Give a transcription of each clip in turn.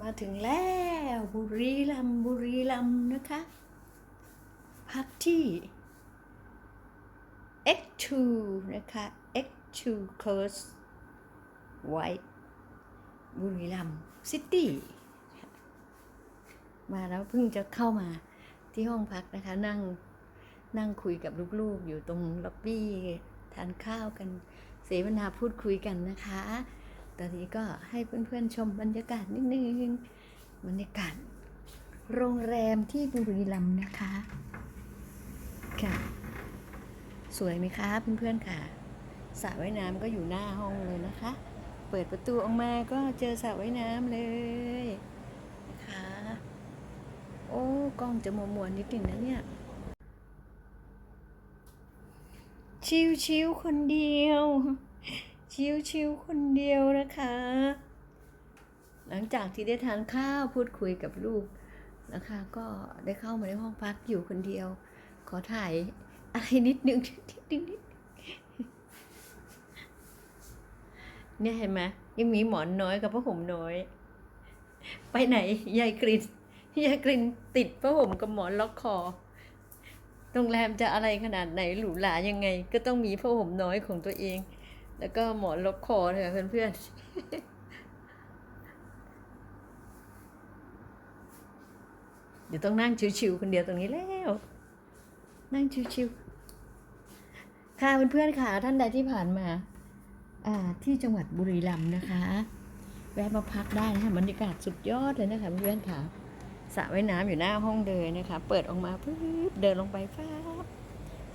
มาถึงแล้วบุรีรัมบุรีรัมนะคะ พักที่ X2 นะคะ X2 Coast White บุรีรัมซิตี้มาแล้วเพิ่งจะเข้ามาที่ห้องพักนะคะ นั่งนั่งคุยกับลูกๆ อยู่ตรงล็อบบี้ ทานข้าวกัน เสวนาพูดคุยกันนะคะ ตอนนี้ก็ให้เพื่อนๆชมบรรยากาศนิดนึงบรรยากาศโรงแรมที่บุรีรัมย์นะคะ ค่ะ สวยไหมคะเพื่อนๆค่ะสระว่ายน้ำก็อยู่หน้าห้องเลยนะคะ เปิดประตูออกมาก็เจอสระว่ายน้ำเลยนะคะโอ้กล้องจะมัวมวนิดนึงนะเนี่ย ชิวๆคนเดียว ชิวๆคนเดียวนะคะ หลังจากที่ได้ทานข้าวพูดคุยกับลูกนะคะ ก็ได้เข้ามาในห้องพักอยู่คนเดียว ขอถ่ายอะไรนิดนึงนิดนึงนิดเนี่ยเห็นไหมยังมีหมอนน้อยกับผ้าห่มน้อย ไปไหนยายกรินยายกรินติดผ้าห่มกับหมอนล็อกคอโรงแรมจะอะไรขนาดไหนหรูหรายังไง ก็ต้องมีผ้าห่มน้อยของตัวเอง แล้วก็หมอนล็อกคอเถอะเพื่อนๆ เดี๋ยวต้องนั่งชิวๆคนเดียวตรงนี้แล้ว นั่งชิวๆ ค่ะเพื่อนๆค่ะ ท่านใดที่ผ่านมาอ่าที่จังหวัดบุรีรัมย์นะคะ แวะมาพักได้นะคะบรรยากาศสุดยอดเลยนะคะเพื่อนๆค่ะสระว่ายน้ำอยู่หน้าห้องเลยนะคะ เปิดออกมาปุ๊บเดินลงไปฟ้าบ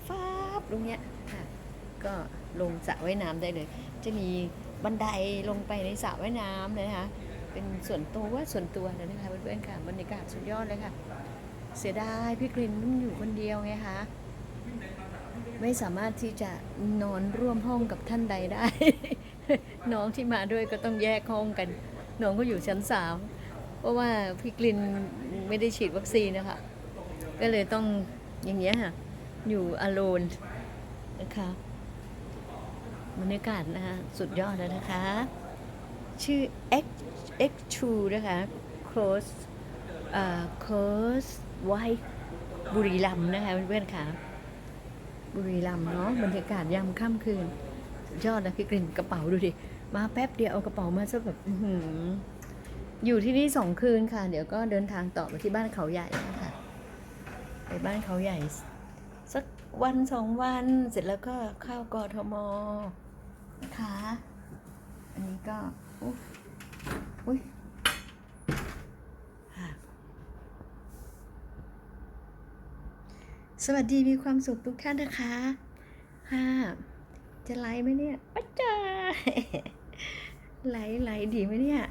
ฟ้าบตรงเนี้ยค่ะ ก็ ลงสระว่ายน้ำได้เลย จะมีบันไดลงไปในสระว่ายน้ำเลยนะคะ เป็นส่วนตัวว่าส่วนตัวเลยนะคะเพื่อนๆค่ะบรรยากาศสุดยอดเลยค่ะ เสียดายพี่กรินมันอยู่คนเดียวไงคะไม่สามารถที่จะนอนร่วมห้องกับท่านใดได้ น้องที่มาด้วยก็ต้องแยกห้องกัน น้องก็อยู่ชั้นสามเพราะว่าพี่กลินไม่ได้ฉีดวัคซีนนะคะ ก็เลยต้องอย่างเงี้ยค่ะ อยู่อโลนนะคะ บรรยากาศนะคะสุดยอดแล้วนะคะ ชื่อ X X2 นะคะ Cross เอ่อ Cross White บุรีรัมนะคะเพื่อนๆค่ะ บุรีรัมเนาะบรรยากาศยามค่ำคืน สุดยอดนะพี่กลิ่นกระเป๋าดูดิ มาแป๊บเดียวเอากระเป๋ามาซะแบบอยู่ที่นี่สองคืนค่ะ เดี๋ยวก็เดินทางต่อไปที่บ้านเขาใหญ่นะคะไปบ้านเขาใหญ่ วันสองวันเสร็จแล้วก็เข้ากทมนะคะอันนี้ก็อุ้ยสวัสดีมีความสุขทุกท่านนะคะค่ะจะไลฟ์ไหมเนี่ยปัจจาไลฟ์ไลฟ์ดีไหมเนี่ย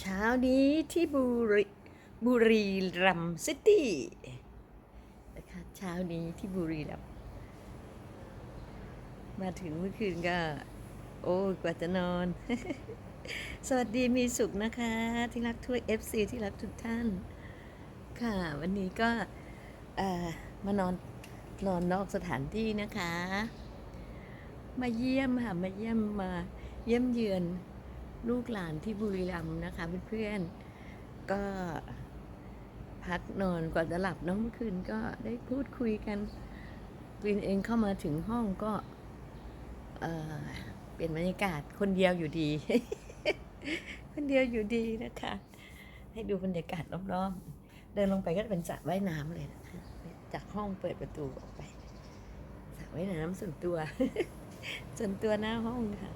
เช้านี้ที่บุรีบุรีรัมย์ซิตี้นะคะเช้านี้ที่บุรีรัมย์มาถึงเมื่อคืนก็ โอ้กว่าจะนอน สวัสดีมีสุขนะคะ ที่รักทั่ว FC ที่รักทุกท่าน ค่ะ วันนี้ก็เอ่อมานอนนอนนอกสถานที่นะคะ มาเยี่ยมค่ะ มาเยี่ยมมาเยี่ยมเยือน ลูกหลานที่บุรีรัมย์นะคะเพื่อนๆก็พักนอนก่อนจะหลับน้องเมื่อคืนก็ได้พูดคุยกันวินเองเข้ามาถึงห้องก็เเปลี่ยนบรรยากาศคนเดียวอยู่ดี คนเดียวอยู่ดีนะคะ ให้ดูบรรยากาศรอบๆ เดินลงไปก็เป็นสระว่ายน้ำเลยนะคะ จากห้องเปิดประตูออกไปสระว่ายน้ำส่วนตัว ส่วนตัวหน้าห้องค่ะ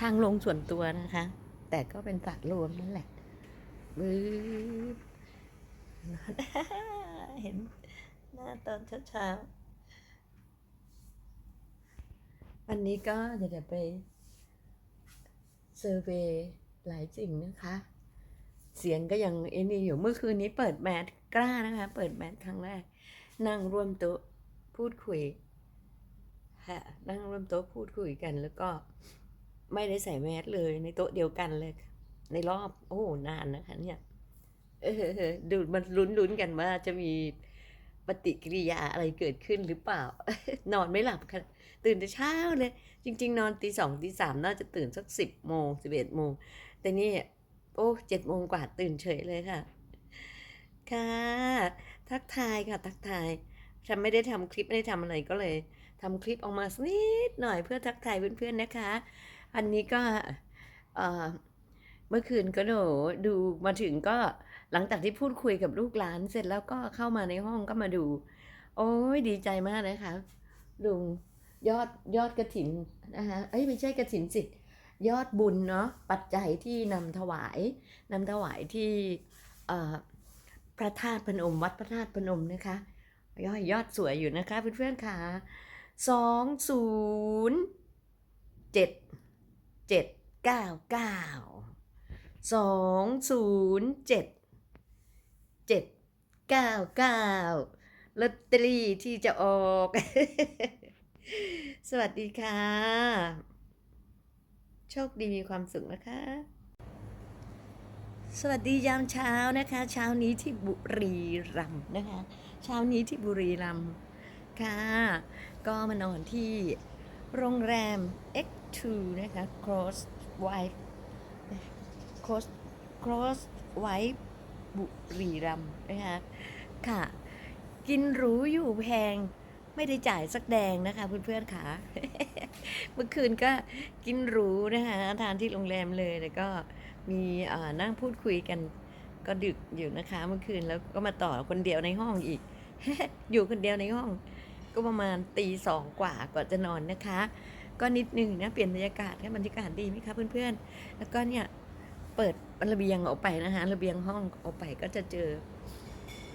ทางลงส่วนตัวนะคะ แต่ก็เป็นสระรวมนั่นแหละบื้อเห็นหน้าตอนเช้าๆ วันนี้ก็จะจะไปเซอร์เวย์หลายสิ่งนะคะ เสียงก็ยังไอ้นี่อยู่เมื่อคืนนี้เปิดแมสกล้านะคะ เปิดแมสครั้งแรก นั่งร่วมโต๊ะพูดคุยค่ะนั่งร่วมโต๊ะพูดคุยกันแล้วก็ ไม่ได้ใส่แมสเลยในโต๊ะเดียวกันเลย ในรอบโอ้นานนะคะเนี่ยเออดูมันลุ้นๆกันว่าจะมีปฏิกิริยาอะไรเกิดขึ้นหรือเปล่า นอนไม่หลับค่ะตื่นแต่เช้าเลย จริง ๆ นอนตีสองตีสามน่าจะตื่นสักสิบโมงสิบเอ็ดโมงแต่นี่ โอ้เจ็ดโมงกว่าตื่นเฉยเลยค่ะ ค่ะ ทักทายค่ะ ทักทายฉันไม่ได้ทำคลิปไม่ได้ทำอะไรก็เลยทำคลิปออกมาสักนิดหน่อยเพื่อทักทายเพื่อนๆนะคะ อันนี้ก็เมื่อคืนก็หนูดูมาถึงก็หลังจากที่พูดคุยกับลูกหลานเสร็จแล้วก็เข้ามาในห้องก็มาดู โอ้ยดีใจมากเลยค่ะลุงยอดยอดกระถินนะคะเอ้ยไม่ใช่กระถินสิยอดบุญเนาะปัจจัยที่นำถวายนำถวายที่พระธาตุพนม วัดพระธาตุพนมนะคะยอดยอดสวยอยู่นะคะเพื่อนๆค่ะสองศูนย์เจ็ด เจ็ดเก้าเก้าสองศูนย์เจ็ดเจ็ดเก้าเก้าลอตเตอรี่ที่จะออก สวัสดีค่ะ โชคดีมีความสุขนะคะ สวัสดียามเช้านะคะ เช้านี้ที่บุรีรัมย์นะคะ เช้านี้ที่บุรีรัมย์ค่ะ ก็มานอนที่ โรงแรม X2 นะคะ Cross White Cross Cross White บุรีรัมนะคะค่ะ กินหรูอยู่แพงไม่ได้จ่ายสักแดงนะคะเพื่อนๆค่ะ เมื่อคืนก็กินหรูนะคะทานที่โรงแรมเลยแล้วก็มีนั่งพูดคุยกันก็ดึกอยู่นะคะ เมื่อคืนแล้วก็มาต่อคนเดียวในห้องอีก อยู่คนเดียวในห้อง ก็ประมาณตีสองกว่ากว่าจะนอนนะคะ ก็นิดนึงนะเปลี่ยนบรรยากาศค่ะบรรยากาศดีไหมคะเพื่อนๆ แล้วก็เนี่ยเปิดระเบียงออกไปนะคะระเบียงห้องออกไปก็จะเจอ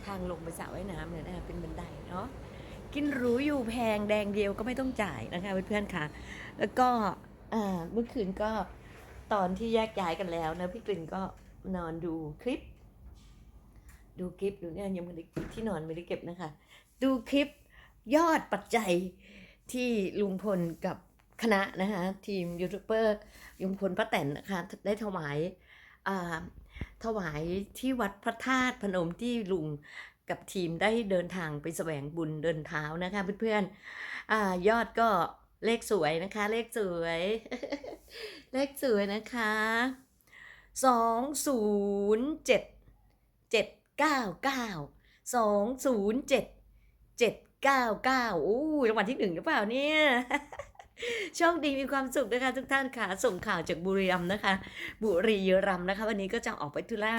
ทางลงไปสระว่ายน้ำเลยนะคะเป็นบันไดเนาะกินหรูอยู่แพงแดงเดียวก็ไม่ต้องจ่ายนะคะเพื่อนๆค่ะ แล้วก็เมื่อคืนก็ตอนที่แยกย้ายกันแล้วนะพี่กลิ่นก็นอนดูคลิป ดูคลิปดูเนี่ยยังไม่ได้ที่นอนไม่ได้เก็บนะคะ ดูคลิป ยอดปัจจัยที่ลุงพลกับคณะนะคะทีมยูทูบเบอร์ลุงพลป้าแตนนะคะได้ถวายถวายที่วัดพระธาตุพนมที่ลุงกับทีมได้เดินทางไปแสวงบุญเดินเท้านะคะเพื่อนๆอ่ายอดก็เลขสวยนะคะ เลขสวย เลขสวยนะคะสองศูนย์เจ็ดเจ็ดเก้าเก้าสองศูนย์เจ็ดเจ็ด เก้าเก้าอู้รางวัลที่หนึ่งหรือเปล่าเนี่ยโชคดีมีความสุขนะคะทุกท่านค่ะ ส่งข่าวจากบุรีรัมนะคะ บุรีรัมนะคะ วันนี้ก็จะออกไปธุระ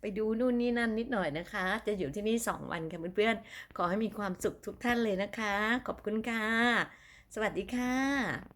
ไปดูนู่นนี่นั่นนิดหน่อยนะคะ จะอยู่ที่นี่สองวันค่ะเพื่อนๆขอให้มีความสุขทุกท่านเลยนะคะ ขอบคุณค่ะ สวัสดีค่ะ